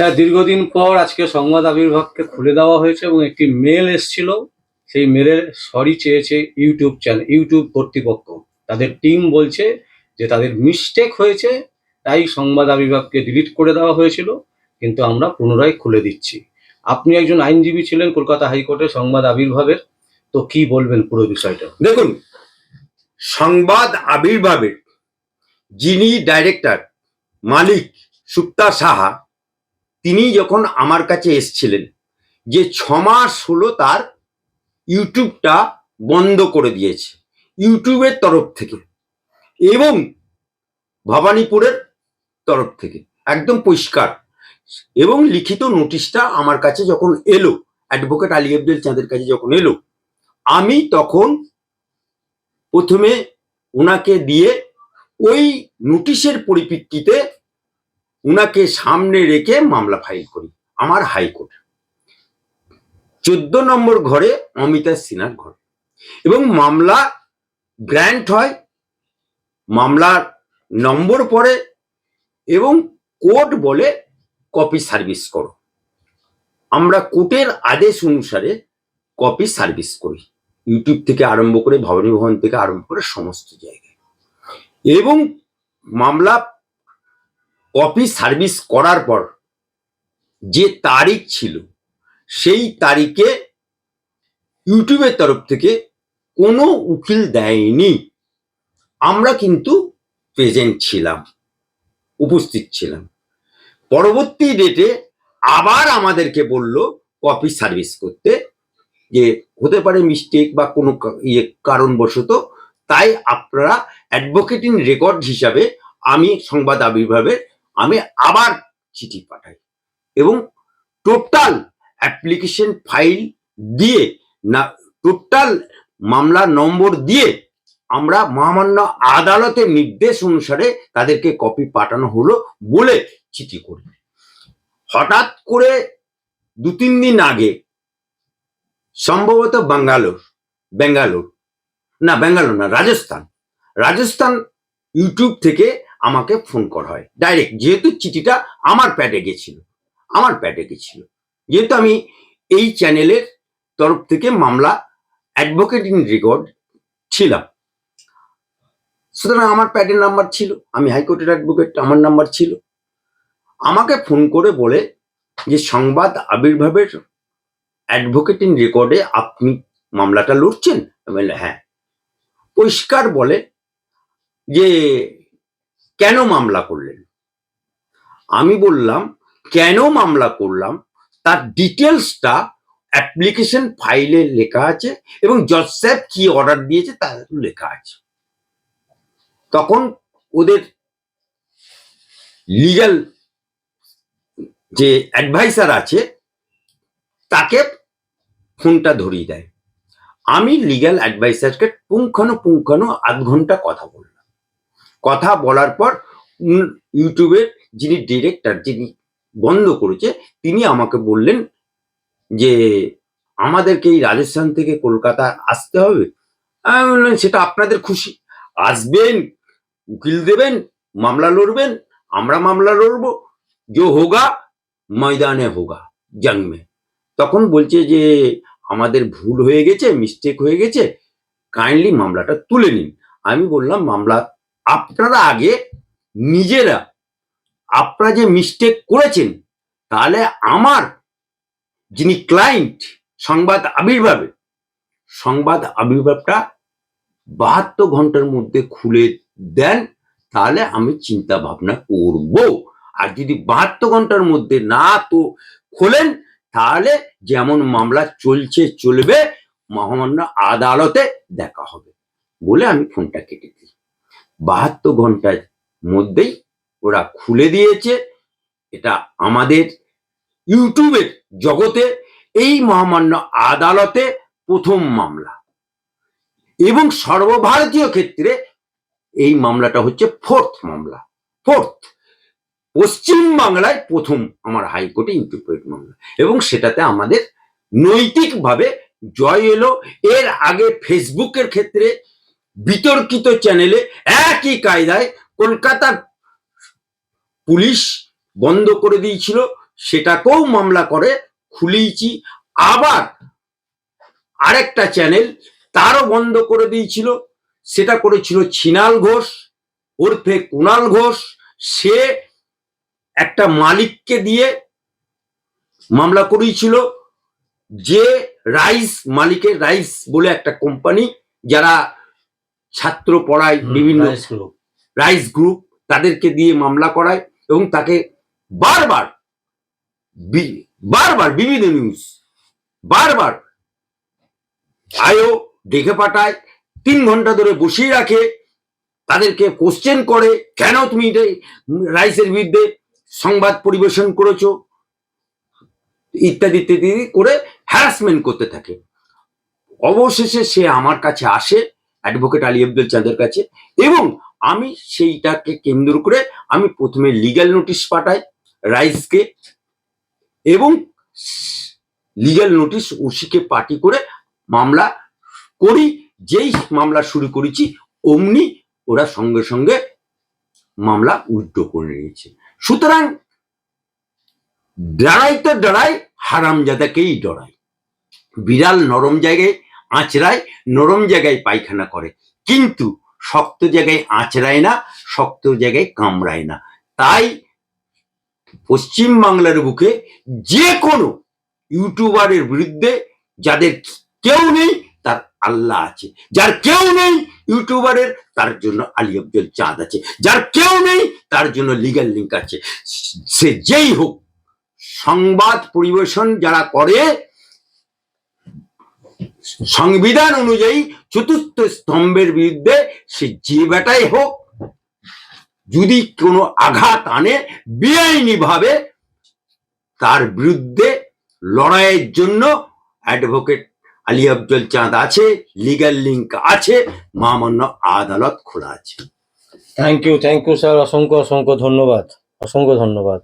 Sir দীর্ঘদিন পর আজকে সংবাদ আবির্ভাবকে খুলে দেওয়া হয়েছে এবং একটি মেল এসেছিল। সেই মেলের সরি চেয়েছে ইউটিউব চ্যানেল ইউটিউব কর্তৃপক্ষ। তাদের টিম বলছে যে তাদের মিস্টেক হয়েছে, তাই সংবাদ আবির্ভাবকে ডিলিট করে দেওয়া হয়েছিল, কিন্তু আমরা পুনরায় খুলে দিচ্ছি। আপনি একজন আইনজীবী ছিলেন কলকাতা হাইকোর্টের সংবাদ আবির্ভাবের, তো কি বলবেন পুরো বিষয়টা? দেখুন, সংবাদ আবির্ভাবের যিনি ডাইরেক্টর মালিক সুক্তা সাহা তিনি যখন আমার কাছে এসছিলেন, যে ছ মাস হলো তার ইউটিউবটা বন্ধ করে দিয়েছে, ইউটিউবের তরফ থেকে এবং ভবানীপুরের তরফ থেকে, একদম পরিষ্কার। এবং লিখিত নোটিশটা আমার কাছে যখন এলো, অ্যাডভোকেট আলী আব্দুল চাঁদের কাছে যখন এলো, আমি তখন প্রথমে ওনাকে দিয়ে ওই নোটিশের পরিপ্রেক্ষিতে উনাকে সামনে রেখে মামলা ফাইল করি, আমার হাইকোর্ট। চোদ্দ নম্বর ঘরে অমিতা সিনহার ঘর। এবং মামলা গ্র্যান্ট হয়, মামলার নম্বর পড়ে, এবং কোর্ট বলে কপি সার্ভিস করো। আমরা কোর্টের আদেশ অনুসারে কপি সার্ভিস করি। ইউটিউব থেকে আরম্ভ করে ভবানী ভবন থেকে আরম্ভ করে সমস্ত জায়গায়। এবং মামলা কপি সার্ভিস করার পর যে তারিখ ছিল, সেই তারিখে ইউটিউবের তরফ থেকে কোনো উকিল দেয়নি। আমরা কিন্তু প্রেজেন্ট ছিলাম, উপস্থিত ছিলাম। পরবর্তী ডেটে আবার আমাদেরকে বলল কপি সার্ভিস করতে যে, হতে পারে মিস্টেক বা কোনো ইয়ে কারণবশত, তাই আপনারা অ্যাডভোকেটিং রেকর্ড হিসাবে আমি সংবাদ আবির্ভাবে আমি আবার চিঠি পাঠাই এবং টোটাল অ্যাপ্লিকেশন ফাইল দিয়ে না, টোটাল মামলা নম্বর দিয়ে আমরা মহামান্য আদালতের নির্দেশ অনুসারে তাদেরকে কপি পাঠানো হলো বলে চিঠি করি। হঠাৎ করে দু তিন দিন আগে সম্ভবত বাঙ্গালোর বেঙ্গালোর না বেঙ্গালোর না, রাজস্থান রাজস্থান ইউটিউব থেকে আমাকে ফোন করা হয়। ডাইরেক্ট যেহেতু চিঠিটা আমার প্যাডে গেছিল, আমার প্যাডে গেছিল। যেহেতু আমি এই চ্যানেলের তরফ থেকে মামলা অ্যাডভোকেটিং রেকর্ড ছিলাম। সুতরাং আমার প্যাডের নাম্বার ছিল, আমি হাইকোর্টের অ্যাডভোকেট আমার নাম্বার ছিল। আমাকে ফোন করে বলে যে, সংবাদ আবির্ভাবের অ্যাডভোকেটিং রেকর্ডে আপনি মামলাটা লড়ছেন? হ্যাঁ। পরিষ্কার বলে যে কেন মামলা করলেন? আমি বললাম, কেন মামলা করলাম? তার ডিটেলসটা অ্যাপ্লিকেশন ফাইলে লেখা আছে এবং জজ সাহেব কি অর্ডার দিয়েছে তা লেখা আছে। তখন ওদের লিগাল যে অ্যাডভাইসার আছে, তাকে ফোনটা ধরিয়ে দেয়। আমি লিগ্যাল অ্যাডভাইসারকে পুঙ্খানুপুঙ্খানু আধ ঘণ্টা কথা বললাম। কথা বলার পর ইউটিউবের যিনি ডিরেক্টর যিনি বন্ধ করেছে, তিনি আমাকে বললেন যে, আমাদেরকে এই রাজস্থান থেকে কলকাতা আসতে হবে? আমি বললাম, সেটা আপনাদের খুশি। আসবেন, উকিল দেবেন, মামলা লড়বেন, আমরা মামলা লড়বো। যে হোগা, ময়দানে হোগা জং মে তখন বলছে যে, আমাদের ভুল হয়ে গেছে মিস্টেক হয়ে গেছে কাইন্ডলি মামলাটা তুলে নিন। আমি বললাম, মামলা আপনারা আগে নিজেরা আপনারা যে মিস্টেক করেছেন, তাহলে আমার যিনি ক্লায়েন্ট সংবাদ আবির্ভাবে, সংবাদ আবির্ভাবটা বাহাত্তর ঘণ্টার মধ্যে খুলে দেন, তাহলে আমি চিন্তা ভাবনা করব। আর যদি বাহাত্তর ঘণ্টার মধ্যে না তো খোলেন, তাহলে যেমন মামলা চলছে, চলবে, মহামান্য আদালতে দেখা হবে। বলে আমি ফোনটা কেটে বাহাত্তর ঘণ্টার মধ্যেই ওরা খুলে দিয়েছে। এটা আমাদের ইউটিউবের জগতে এই মহামান্য আদালতে প্রথম মামলা। এবং সর্বভারতীয় ক্ষেত্রে এই মামলাটা হচ্ছে ফোর্থ মামলা। ফোর্থ পশ্চিম বাংলায় প্রথম আমার হাইকোর্টে ইন্টারপ্রেট মামলা। এবং সেটাতে আমাদের নৈতিকভাবে জয় এলো। এর আগে ফেসবুকের ক্ষেত্রে বিতর্কিত চ্যানেলে একই কায়দায় কলকাতার পুলিশ বন্ধ করে দিয়েছিল, সেটাকেও মামলা করে খুলিয়েছি আবার আরেকটা চ্যানেল তারও বন্ধ করে দিয়েছিল, সেটা করেছিল ছিনাল ঘোষ, ওরফে কুণাল ঘোষ। সে একটা মালিককে দিয়ে মামলা করিয়েছিল, যে রাইস মালিকের রাইস বলে একটা কোম্পানি যারা ছাত্র পড়ায় বিভিন্ন. রাইস গ্রুপ তাদেরকে দিয়ে মামলা করায় এবং তাকে বারবার বি- বারবার বিভিন্ন নিউজ বারবার আয়ো ডেকে পাঠায় তিন ঘণ্টা ধরে বসিয়ে রাখে তাদেরকে কোশ্চেন করে কেন তুমি রাইসের বিরুদ্ধে সংবাদ পরিবেশন করেছ ইত্যাদি ইত্যাদি করে হ্যারাসমেন্ট করতে থাকে অবশেষে সে আমার কাছে আসে অ্যাডভোকেট আলী আব্দুল চাঁদের কাছে এবং আমি সেইটাকে কেন্দ্র করে আমি প্রথমে লিগ্যাল নোটিশ পাঠাই রাইসকে এবং লিগ্যাল নোটিশ ওসিকে পার্টি করে মামলা করি, যেই মামলা শুরু করেছি অমনি ওরা সঙ্গে সঙ্গে মামলা উল্টো করে নিয়েছে। সুতরাং ডরাই তো ডরাই, হারামজাদাকেই ডরাই। বিড়াল নরম জায়গায় আঁচড়ায়, নরম জায়গায় পায়খানা করে। কিন্তু শক্ত জায়গায় আঁচড়ায় না, শক্ত জায়গায় কামড়ায় না। তাই পশ্চিম বাংলার বুকে যে কোনো ইউটিউবারের বিরুদ্ধে যাদের কেউ নেই, তার আল্লাহ আছে। যার কেউ নেই ইউটিউবারের, তার জন্য আলী আব্দুল চাঁদ আছে। যার কেউ নেই, তার জন্য লিগ্যাল লিঙ্ক আছে। সে যেই হোক, সংবাদ পরিবেশন যারা করে সংবিধান অনুযায়ী চতুর্থ স্তম্ভের বিরুদ্ধে সে যে বেটাই হোক, যদি কোনো আঘাত আনে বেআইনি ভাবে তার বিরুদ্ধে লড়াইয়ের জন্য অ্যাডভোকেট আলী আব্দুল চাঁদ আছে লিগাল লিঙ্ক আছে, মহামান্য আদালত খোলা আছে। Thank you thank you sir অসংখ্য অসংখ্য ধন্যবাদ। অসংখ্য ধন্যবাদ।